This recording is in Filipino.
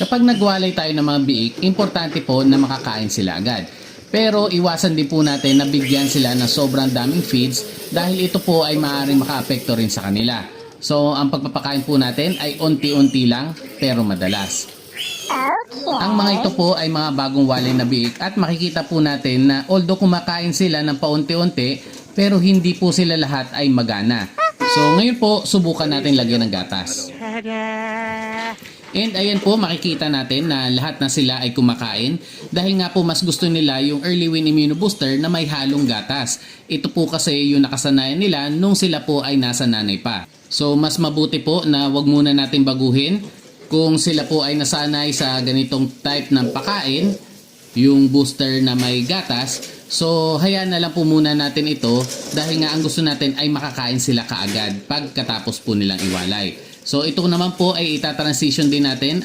Kapag nagwalay tayo ng mga biik, importante po na makakain sila agad. Pero iwasan din po natin na bigyan sila ng sobrang daming feeds dahil ito po ay maaaring makaapekto rin sa kanila. So ang pagpapakain po natin ay unti-unti lang pero madalas. Ang mga ito po ay mga bagong walay na biik at makikita po natin na although kumakain sila ng paunti-unti pero hindi po sila lahat ay magana. So ngayon po subukan natin lagyan ng gatas. And ayan po makikita natin na lahat na sila ay kumakain dahil nga po mas gusto nila yung early win immuno booster na may halong gatas. Ito po kasi yung nakasanayan nila nung sila po ay nasa nanay pa. So mas mabuti po na wag muna natin baguhin kung sila po ay nasanay sa ganitong type ng pakain, yung booster na may gatas, so hayaan na lang po muna natin ito dahil nga ang gusto natin ay makakain sila kaagad pagkatapos po nilang iwalay. So ito naman po ay itatransition din natin